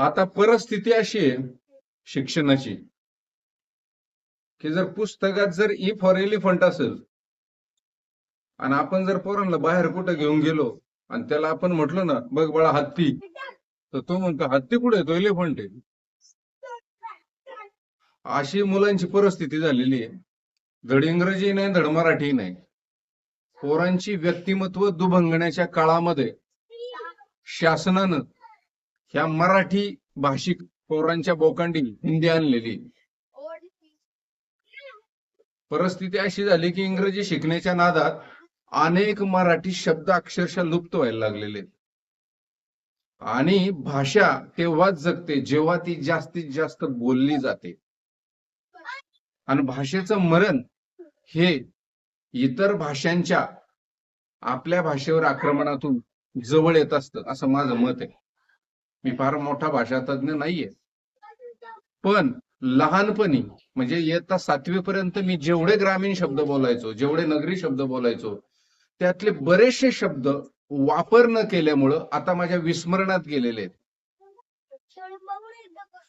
आता परिस्थिती अशी आहे शिक्षणाची की जर पुस्तकात जर ई फॉर एलिफंट असेल आणि आपण जर पोरांना बाहेर कुठं घेऊन गेलो आणि त्याला आपण म्हटलं ना बघ बाळा हत्ती तर तो म्हणतो हत्ती कुठे तो एलिफंट आहे. अशी मुलांची परिस्थिती झालेली आहे. धड इंग्रजी नाही धड मराठी नाही. पोरांची व्यक्तिमत्व दुभंगण्याच्या काळामध्ये शासनानं ह्या मराठी भाषिक पोरांच्या बोकांडी हिंदी आणलेली. परिस्थिती अशी झाली की इंग्रजी शिकण्याच्या नादात अनेक मराठी शब्द अक्षरशः लुप्त व्हायला लागलेले. आणि भाषा तेव्हाच जगते जेव्हा ती जास्तीत जास्त बोलली जाते. आणि भाषेचं मरण हे इतर भाषांच्या आपल्या भाषेवर आक्रमणातून जवळ येत असतं असं माझं मत आहे. मी फार मोठा भाषातज्ञ नाहीये. पण लहानपणी म्हणजे इयत्ता सातवी पर्यंत मी जेवढे ग्रामीण शब्द बोलायचो जेवढे नगरी शब्द बोलायचो त्यातले बरेचसे शब्द वापर न केल्यामुळं आता माझ्या विस्मरणात गेलेले आहेत.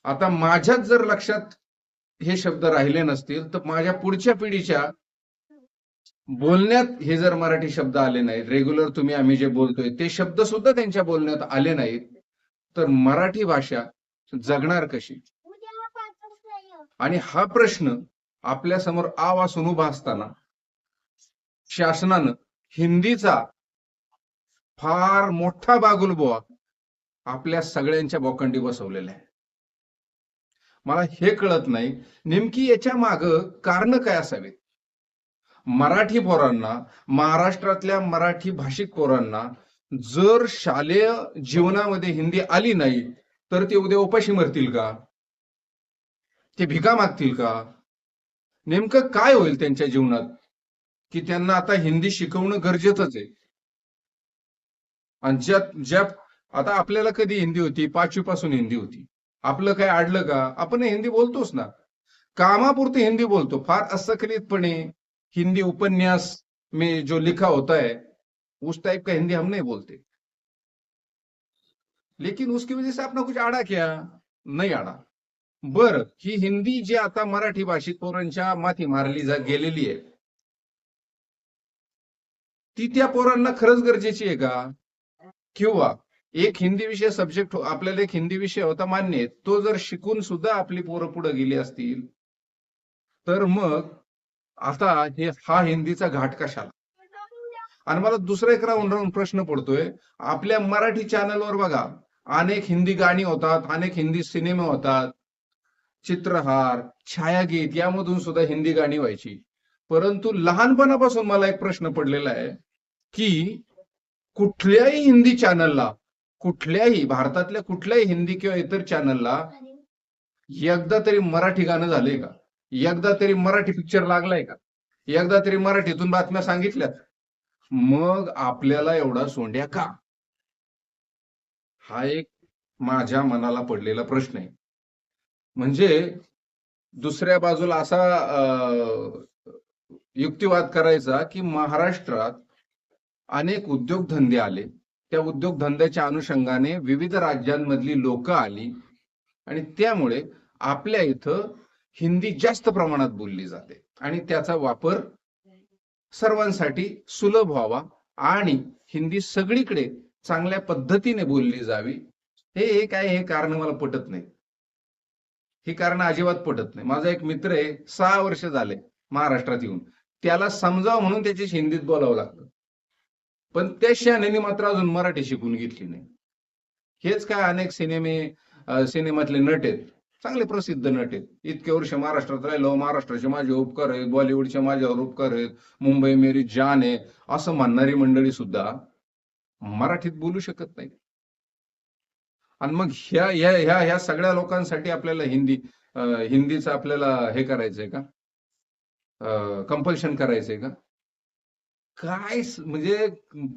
आता माझ्याच जर लक्षात हे शब्द राहिले नसतील तर माझ्या पुढच्या पिढीच्या बोलण्यात हे जर मराठी शब्द आले नाहीत रेग्युलर तुम्ही आम्ही जे बोलतोय ते शब्द सुद्धा त्यांच्या बोलण्यात आले नाहीत. तर मराठी भाषा जगणार कशी? आणि हा प्रश्न आपल्यासमोर आवासून उभा असताना शासनानं हिंदीचा फार मोठा बागुलबुवा आपल्या सगळ्यांच्या बोकंडी बसवलेला आहे. मला हे कळत नाही नेमकी याच्या माग कारण काय असावीत? मराठी पोरांना महाराष्ट्रातल्या मराठी भाषिक पोरांना जर शालेय जीवनामध्ये हिंदी आली नाही तर ते उद्या उपाशी मरतील का? ते भिका मागतील का? नेमकं काय होईल त्यांच्या जीवनात? की त्यांना आता हिंदी शिकवणं गरजेचंच आहे. आणि ज्या ज्या आता आपल्याला कधी हिंदी होती? पाचवी पासून हिंदी होती. आपलं काय अडलं का? आपण हिंदी बोलतोच ना. कामापुरती हिंदी बोलतो. फार असकलितपणे हिंदी उपन्यास में जो लिखा होता है उस टाइप का हिंदी हम नहीं बोलते। लेकिन उसकी वजह से आपने कुछ आड़ा क्या? नाही आडा। बर ही हिंदी जी आता मराठी भाषिक पोरांच्या माथी मारली जा गेलेली आहे। ती त्या पोरांना खरंच गरजेची आहे का? किंवा एक हिंदी विषय सब्जेक्ट हो, आपल्याला एक हिंदी विषय होता मान्य आहे तो जर शिकून सुद्धा आपली पोरं पुढे गेली असतील तर मग आता हे हा हिंदीचा घाट कशाला आणि मला दुसरा एक राहून राहून प्रश्न पडतोय. आपल्या मराठी चॅनलवर बघा अनेक हिंदी गाणी होतात अनेक हिंदी सिनेमे होतात. चित्रहार छायागीत यामधून सुद्धा हिंदी गाणी व्हायची. परंतु लहानपणापासून मला एक प्रश्न पडलेला आहे की कुठल्याही हिंदी चॅनलला कुठल्याही भारतातल्या कुठल्याही हिंदी किंवा इतर चॅनलला एकदा तरी मराठी गाणं झालंय का? एकदा तरी मराठी पिक्चर लागलाय का? एकदा तरी मराठीतून बातम्या सांगितल्यात? मग आपल्याला एवढा सोंड्या का? हा एक माझ्या मनाला पडलेला प्रश्न आहे. म्हणजे दुसऱ्या बाजूला असा युक्तिवाद करायचा की महाराष्ट्रात अनेक उद्योगधंदे आले. त्या उद्योगधंद्याच्या अनुषंगाने विविध राज्यांमधली लोक आली आणि त्यामुळे आपल्या इथं हिंदी जास्त प्रमाणात बोलली जाते आणि त्याचा वापर सर्वांसाठी सुलभ व्हावा आणि हिंदी सगळीकडे चांगल्या पद्धतीने बोलली जावी. हे एक आहे हे कारण मला पटत नाही. ही कारण अजिबात पटत नाही. माझा एक मित्र आहे सहा वर्ष झाले महाराष्ट्रात येऊन. त्याला समजावं म्हणून त्याची हिंदीत बोलावं लागतं पण त्या शहाण्याने मात्र अजून मराठी शिकून घेतली नाही. हेच काय अनेक सिनेमे सिनेमातले नट आहेत. चांगले प्रसिद्ध नट आहेत. इतके वर्ष महाराष्ट्रात राहिलो हो. महाराष्ट्राचे माझे उपकार आहेत. बॉलिवूडचे माझ्यावर उपकार आहेत. मुंबई मेरी जान आहे. असं म्हणणारी मंडळी सुद्धा मराठीत बोलू शकत नाही आणि मग ह्या ह्या ह्या ह्या सगळ्या लोकांसाठी आपल्याला हिंदी हिंदीच हिंदीचं आपल्याला हे करायचंय का? कंपल्शन करायचंय का? काय म्हणजे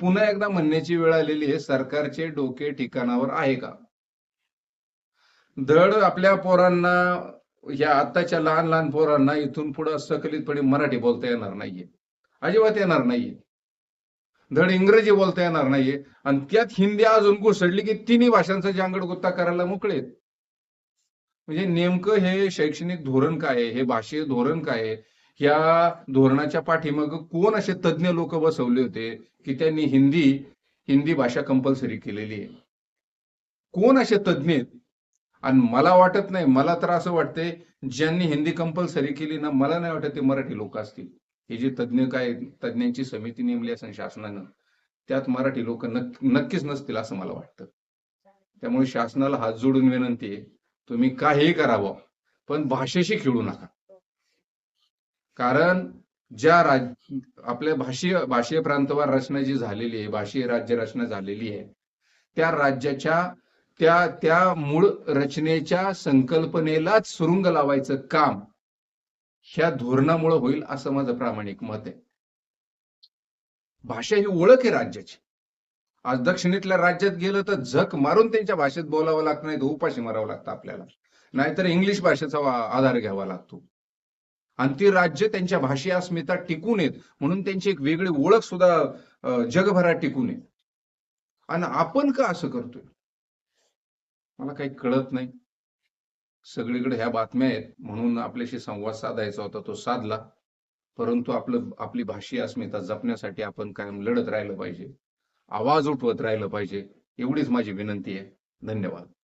पुन्हा एकदा म्हणण्याची वेळ आलेली आहे. सरकारचे डोके ठिकाणावर आहे का? धड आपल्या पोरांना या आताच्या लहान लहान पोरांना इथून पुढे सकलितपणे मराठी बोलता येणार नाहीये. अजिबात येणार नाहीये. धड इंग्रजी बोलता येणार नाहीये. आणि त्यात हिंदी अजून घुसडली की तिन्ही भाषांचा जांगड गुत्ता करायला मोकळे म्हणजे नेमकं हे शैक्षणिक धोरण काय आहे? हे भाषीय धोरण काय आहे? या धोरणाच्या पाठीमाग कोण असे तज्ज्ञ लोक बसवले होते की त्यांनी हिंदी हिंदी भाषा कंपल्सरी केलेली आहे? कोण असे तज्ज्ञ आहेत आणि मला वाटत नाही मला तर असं वाटतंय ज्यांनी हिंदी कंपल्सरी केली ना मला नाही वाटत ते मराठी लोक असतील. हे जे तज्ज्ञ काय तज्ज्ञांची समिती नेमली असेल शासनानं त्यात मराठी लोक नक्कीच नसतील असं मला वाटतं. त्यामुळे शासनाला हात जोडून विनंती आहे तुम्ही काही करावं पण भाषेशी खेळू नका. कारण ज्या राज आपल्या भाषीय भाषीय प्रांतवार रचना जी झालेली आहे भाषीय राज्य रचना झालेली आहे त्या राज्याच्या त्या त्या मूळ रचनेच्या संकल्पनेलाच सुरुंग लावायचं काम ह्या धोरणामुळे होईल असं माझं प्रामाणिक मत आहे. भाषा ही ओळख आहे राज्याची. आज दक्षिणेतल्या राज्यात गेलं तर झक मारून त्यांच्या भाषेत बोलावं लागतं नाही तर उपाशी मारावं लागतं आपल्याला. नाहीतर इंग्लिश भाषेचा आधार घ्यावा लागतो. आणि ती राज्य त्यांच्या भाषी अस्मिता टिकून येत म्हणून त्यांची एक वेगळी ओळख सुद्धा जगभरात टिकून येत आणि आपण का असं करतोय? मला काही कळत नाही. सगळीकडे ह्या बातम्या आहेत. म्हणून आपल्याशी संवाद साधायचा होता तो साधला. परंतु आपलं आपली भाषी अस्मिता जपण्यासाठी आपण कायम लढत राहिलं पाहिजे. आवाज उठवत राहिलं पाहिजे. एवढीच माझी विनंती आहे. धन्यवाद.